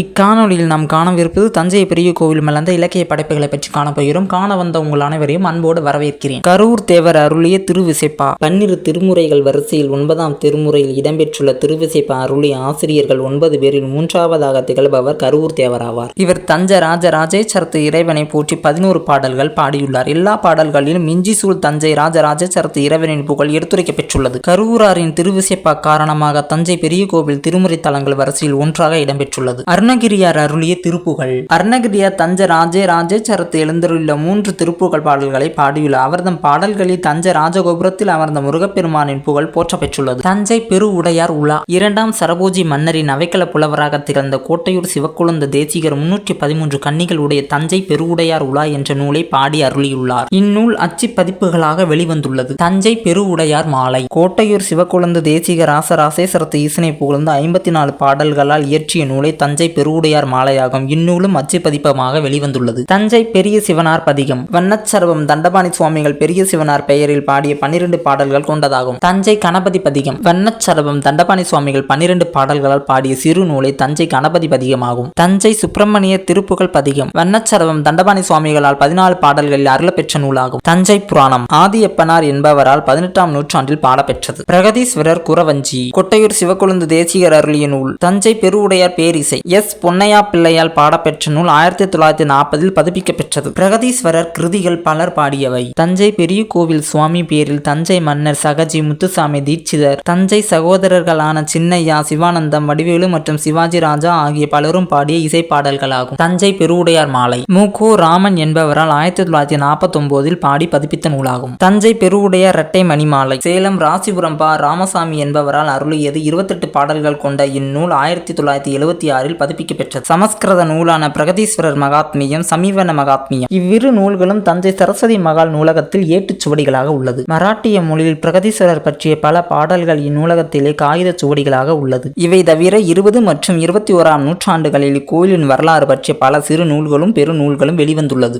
இக்காணொலியில் நாம் காணவிருப்பது தஞ்சை பெரிய கோவில் மலர்ந்த இலக்கிய படைப்புகளை பற்றி காணப்போகிறோம். காண வந்த உங்கள் அனைவரையும் அன்போடு வரவேற்கிறேன். கரூர் தேவர் அருளிய திருவிசைப்பா. பன்னிரு திருமுறைகள் வரிசையில் ஒன்பதாம் திருமுறையில் இடம்பெற்றுள்ள திருவிசைப்பா அருளிய ஆசிரியர்கள் ஒன்பது பேரில் மூன்றாவதாக திகழ்பவர் கரூர் தேவர் ஆவார். இவர் தஞ்ச ராஜ ராஜேச்சரத்து இறைவனை போற்றி பதினோரு பாடல்கள் பாடியுள்ளார். எல்லா பாடல்களிலும் மிஞ்சி சூழ் தஞ்சை ராஜ ராஜேச்சரத்து இறைவனின் புகழ் எடுத்துரைக்க பெற்றுள்ளது. கரூராரின் திருவிசைப்பா காரணமாக தஞ்சை பெரிய கோவில் திருமுறை தலங்கள் வரிசையில் ஒன்றாக இடம்பெற்றுள்ளது. அருணகிரியார் அருளிய திருப்புகள். அருணகிரியார் தஞ்ச ராஜே ராஜேச்சரத்து எழுந்தருள்ள மூன்று திருப்புகள் பாடல்களை பாடியுள்ளார் அவர்தம் பாடல்களில் தஞ்ச ராஜகோபுரத்தில் அமர்ந்த முருகப்பெருமானின் புகழ் போற்ற பெற்றுள்ளது தஞ்சை பெரு உடையார் உலா. இரண்டாம் சரபோஜி மன்னரின் அவைக்கள புலவராக திறந்த கோட்டையூர் சிவக்குழந்த தேசிகர் முன்னூற்றி பதிமூன்று கன்னிகள் உடைய தஞ்சை பெருவுடையார் உலா என்ற நூலை பாடி அருளியுள்ளார். இந்நூல் அச்சு பதிப்புகளாக வெளிவந்துள்ளது. தஞ்சை பெருவுடையார் மாலை. கோட்டையூர் சிவக்குழந்த தேசிக ராசராசேஸ்வரத்து ஈசனை புகழ்ந்து ஐம்பத்தி நாலு பாடல்களால் இயற்றிய நூலை தஞ்சை பெருவுடையார் மாலையாகும். இந்நூலும் அச்சு பதிப்பமாக வெளிவந்துள்ளது. தஞ்சை பெரிய சிவனார் பதிகம். வண்ணச்சர்வம் தண்டபாணி சுவாமிகள் பெரிய சிவனார் பெயரில் பாடிய பன்னிரண்டு பாடல்கள் கொண்டதாகும். தஞ்சை கணபதி பதிகம். வண்ணச்சரவம் தண்டபாணி சுவாமிகள் பன்னிரண்டு பாடல்களால் பாடிய சிறு நூலை தஞ்சை கணபதி பதிகமாகும். தஞ்சை சுப்பிரமணிய திருப்புகழ் பதிகம். வண்ணச்சரவம் தண்டபாணி சுவாமிகளால் பதினாலு பாடல்களில் அருளப்பெற்ற நூலாகும். தஞ்சை புராணம். ஆதியப்பனார் என்பவரால் பதினெட்டாம் நூற்றாண்டில் பாடப்பெற்றது. பிரகதீஸ்வரர் குறவஞ்சி. கொட்டையூர் சிவக்கொழுந்து தேசிகர் அருளிய நூல். தஞ்சை பெருவுடையார் பேரிசை. எஸ். பொன்னையா பிள்ளையால் பாடப்பெற்ற நூல் ஆயிரத்தி தொள்ளாயிரத்தி நாற்பதில் பதிப்பிக்கப் பெற்றது பிரகதீஸ்வரர் கிருதிகள் பலர் பாடியவை. தஞ்சை பெரிய கோவில் சுவாமி பேரில் தஞ்சை மன்னர் சகஜி முத்துசாமி தீட்சிதர். தஞ்சை சகோதரர்களான சின்னையா சிவானந்தம் வடிவேலு மற்றும் சிவாஜி ராஜா ஆகிய பலரும் பாடிய இசைப்பாடல்களாகும். தஞ்சை பெருவுடையார் மாலை. மூகோ ராமன் என்பவரால் ஆயிரத்தி தொள்ளாயிரத்தி நாற்பத்தி ஒன்பதில் பாடி பதிப்பித்த நூலாகும். தஞ்சை பெருவுடையார் இரட்டை மணிமாலை. சேலம் ராசிபுரம் பா. ராமசாமி என்பவரால் அருளியது இருபத்தெட்டு பாடல்கள் கொண்ட இந்நூல் ஆயிரத்தி தொள்ளாயிரத்தி எழுபத்தி ஆறில் பதிப்பிக்க பெற்றது சமஸ்கிருத நூலான பிரகதீஸ்வரர் மகாத்மியம் சமீபன மகாத்மியம். இவ்விரு நூல்களும் தஞ்சை சரஸ்வதி மகால் நூலகத்தில் ஏட்டுச் சுவடிகளாக உள்ளது. மராட்டிய மொழியில் பிரகதீஸ்வரர் பற்றிய பல பாடல்கள் இந்நூலகத்திலே காகித சுவடிகளாக உள்ளது. இவை தவிர இருபது மற்றும் இருபத்தி ஓராம் நூற்றாண்டுகளில் இக்கோயிலின் வரலாறு பற்றிய பல சிறு நூல்களும் பெரு நூல்களும் வெளிவந்துள்ளது.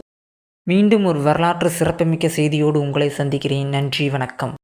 மீண்டும் ஒரு வரலாற்று சிறப்புமிக்க செய்தியோடு உங்களை சந்திக்கிறேன். நன்றி வணக்கம்.